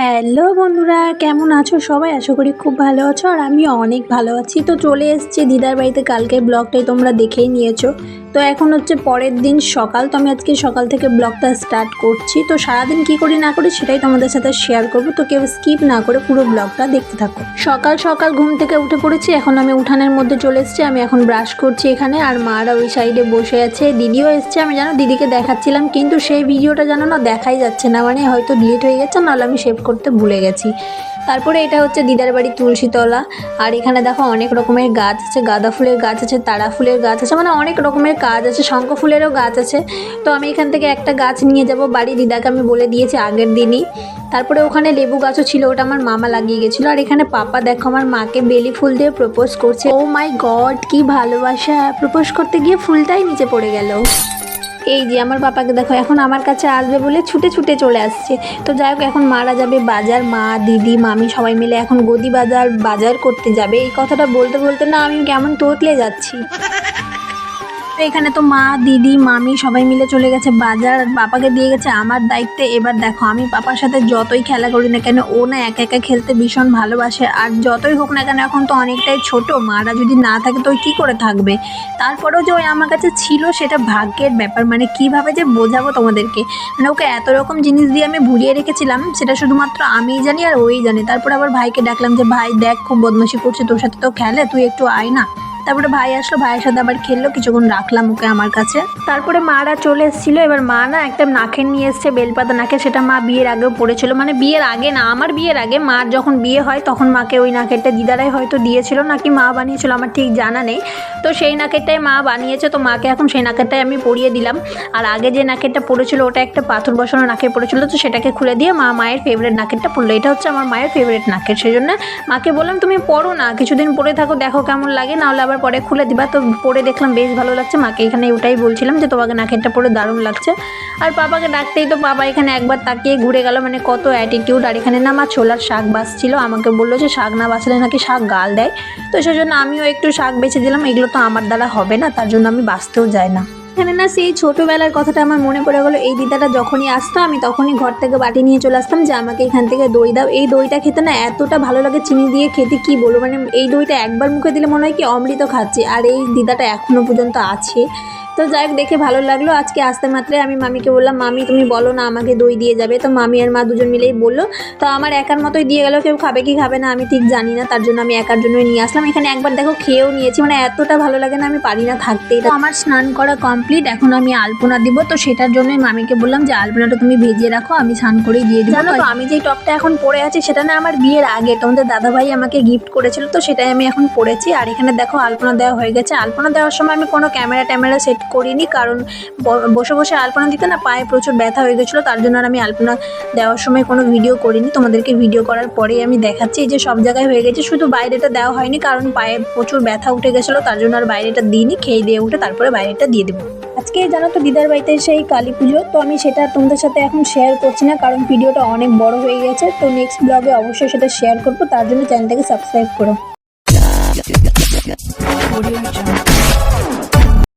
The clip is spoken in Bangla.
হ্যালো বন্ধুরা, কেমন আছো? সবাই আশা করি খুব ভালো আছো, আর আমি অনেক ভালো আছি। তো চলে এসেছি দিদার বাড়িতে কালকে ব্লগটাই তোমরা দেখেই নিয়েছো। তো এখন হচ্ছে পরের দিন সকাল। তো আমি আজকে সকাল থেকে ব্লগটা স্টার্ট করছি। তো সারাদিন কি করি না করি সেটাই তোমাদের সাথে শেয়ার করব। তো কেউ স্কিপ না করে পুরো ব্লগটা দেখতে থাকো। সকাল সকাল ঘুম থেকে উঠে পড়েছি। এখন আমি উঠানের মধ্যে চলে এসেছি। আমি এখন ব্রাশ করছি এখানে। আর মারা ওই সাইডে বসে আছে। দিদিও এসছে। আমি জানো দিদিকে দেখাচ্ছিলাম। কিন্তু সেই ভিডিওটা জানো না দেখাই যাচ্ছে না। মানে হয়তো ডিলিট হয়ে গেছে। নাহলে আমি সেভ করতে ভুলে গেছি। তারপরে এটা হচ্ছে দিদার বাড়ি তুলসীতলা। আর এখানে দেখো অনেক রকমের গাছ আছে, গাঁদা ফুলের গাছ আছে, তারা ফুলের গাছ আছে মানে অনেক রকমের গাছ আছে, শঙ্খ ফুলেরও গাছ আছে। তো আমি এখান থেকে একটা গাছ নিয়ে যাব, বাড়ি দিদাকে আমি বলে দিয়েছি আগের দিনই। তারপরে ওখানে লেবু গাছও ছিল, ওটা আমার মামা লাগিয়ে গেছিল। আর এখানে পাপা দেখো আমার মাকে বেলি ফুল দিয়ে প্রপোজ করছে। ও মাই গড কি ভালোবাসা! প্রপোজ করতে গিয়ে ফুলটাই নিচে পড়ে গেল। এই যে আমার পাপাকে দেখো, এখন আমার কাছে আসবে বলে ছুটে ছুটে চলে আসছে। তো যাই হোক, এখন মারা যাবে বাজার মা, দিদি, মামি সবাই মিলে এখন গদি বাজার বাজার করতে যাবে। এই কথাটা বলতে বলতে না আমি কেমন তোতলে যাচ্ছি। তো এখানে তো মা, দিদি, মামি সবাই মিলে চলে গেছে বাজার। পাপাকে দিয়ে গেছে আমার দায়িত্বে। এবার দেখো, আমি পাপার সাথে যতই খেলা করি না কেন, ও না একা একা খেলতে ভীষণ ভালোবাসে। আর যতই হোক না কেন, এখন তো অনেকটাই ছোট। মারা যদি না থাকে, তো কী করে থাকবে? তারপরেও যে ওই আমার কাছে ছিল, সেটা ভাগ্যের ব্যাপার। মানে কীভাবে যে বোঝাবো তোমাদেরকে? মানে ওকে এত রকম জিনিস দিয়ে আমি ভুলিয়ে রেখেছিলাম, সেটা শুধুমাত্র আমিই জানি আর ওই জানি। তারপর আবার ভাইকে ডাকলাম যে, ভাই, দেখ, খুব বদমাশি করছে, তোর সাথে তো খেলে, তুই একটু আয় না। তারপরে ভাই আসলো, ভাইয়ের সাথে আবার খেললো, কিছুক্ষণ রাখলাম ওকে আমার কাছে। তারপরে মারা চলে এসেছিল, এবার মা না একটা নাকের নিয়ে এসছে, বেলপাতা নাকে, সেটা মা বিয়ের আগেও পড়েছিল। মানে বিয়ের আগে না, আমার বিয়ের আগে মার যখন বিয়ে হয়, তখন মাকে ওই নাকেরটা দিদারাই হয়তো দিয়েছিল, নাকি মা বানিয়েছিল, আমার ঠিক জানা নেই। তো সেই নাকেরটাই মা বানিয়েছে, তো মাকে এখন সেই নাকেরটাই আমি পরিয়ে দিলাম। আর আগে যে নাকেরটা পড়েছিল, ওটা একটা পাথর বসানো নাকে পড়েছিল, তো সেটাকে খুলে দিয়ে মা মায়ের ফেভারিট নাকেরটা পড়ল। এটা হচ্ছে আমার মায়ের ফেভারিট নাকের সেই জন্য মাকে বললাম, তুমি পড়ো না, কিছুদিন পরে থাকো, দেখো কেমন লাগে, নাহলে আবার পরে খুলে দিবা। তো পরে দেখলাম বেশ ভালো লাগছে। মাকে এখানে ওটাই বলছিলাম যে, তোমাকে নাকেরটা পরে দারুণ লাগছে। আর পাপাকে ডাকতেই তো বাবা এখানে একবার তাকিয়ে ঘুরে গেল। মানে কত অ্যাটিটিউড আর এখানে না আমার ছোলার শাক বাসছিল আমাকে বলল যে, শাক না বাঁচলে নাকি শাক গাল দেয়। তো সেজন্য আমিও একটু শাক বেছে দিলাম। এগুলো তো আমার দ্বারা হবে না। তার জন্য আমি বাঁচতেও যাই না। এখানে না সেই ছোটোবেলার কথাটা আমার মনে পড়ে গেলো, এই দিদাটা যখনই আসতো, আমি তখনই ঘর থেকে বাটি নিয়ে চলে আসতাম যে আমাকে এখান থেকে দই দাও। এই দইটা খেতে না এতটা ভালো লাগে চিনি দিয়ে খেতে, কি বলব? মানে এই দইটা একবার মুখে দিলে মনে হয় কি অমৃত খাচ্ছে। আর এই দিদাটা এখনও পর্যন্ত আছে। তো যাই হোক দেখে ভালো লাগল। আজকে আসতে মাত্রে আমি মামিকে বললাম মামি তুমি বলো না আমাকে দই দিয়ে যাবে। তো মামি আর মা দুজন মিলেই বলল। তো আমার একার মতোই দিয়ে গেলো কেউ খাবে কি খাবে না আমি ঠিক জানি না। তার জন্য আমি একার জন্যই নিয়ে আসলাম। এখানে একবার দেখো খেয়েও নিয়েছি মানে এতটা ভালো লাগে না আমি পারি না থাকতে তো আমার স্নান করা কমপ্লিট এখন আমি আলপনা দিব। তো সেটার জন্যই মামিকে বললাম যে আলপনাটা তুমি ভেজিয়ে রাখো আমি স্নান করেই দিয়ে দিই জানো তো আমি যেই টপটা এখন পরে আছি সেটা না আমার বিয়ের আগে। তোমাদের দাদাভাই আমাকে গিফট করেছিল তো সেটাই আমি এখন পরেছি। আর এখানে দেখো আলপনা দেওয়া হয়ে গেছে। আলপনা দেওয়ার সময় আমি কোনো ক্যামেরা ট্যামেরা সেট করিনি কারণ বসে বসে আলপনা দিতে না পায়ে প্রচুর ব্যথা হয়ে গেছিল, তার জন্য আর আমি আলপনা দেওয়ার সময় কোনো ভিডিও করিনি তোমাদেরকে ভিডিও করার পরেই আমি দেখাচ্ছি, এই যে সব জায়গায় হয়ে গেছে, শুধু বাইরেটা দেওয়া হয়নি কারণ পায়ে প্রচুর ব্যথা উঠে গেছিল, তার জন্য আর বাইরেটা দিইনি, খেয়ে দিয়ে উঠে তারপরে বাইরেটা দিয়ে দেবো আজকে জানো তো দিদার বাড়িতে সেই কালী পুজো, তো আমি সেটা তোমাদের সাথে এখন শেয়ার করছি না কারণ ভিডিওটা অনেক বড় হয়ে গেছে, তো নেক্সট ব্লগে অবশ্যই সেটা শেয়ার করব, তার জন্য চ্যানেলটাকে সাবস্ক্রাইব করো.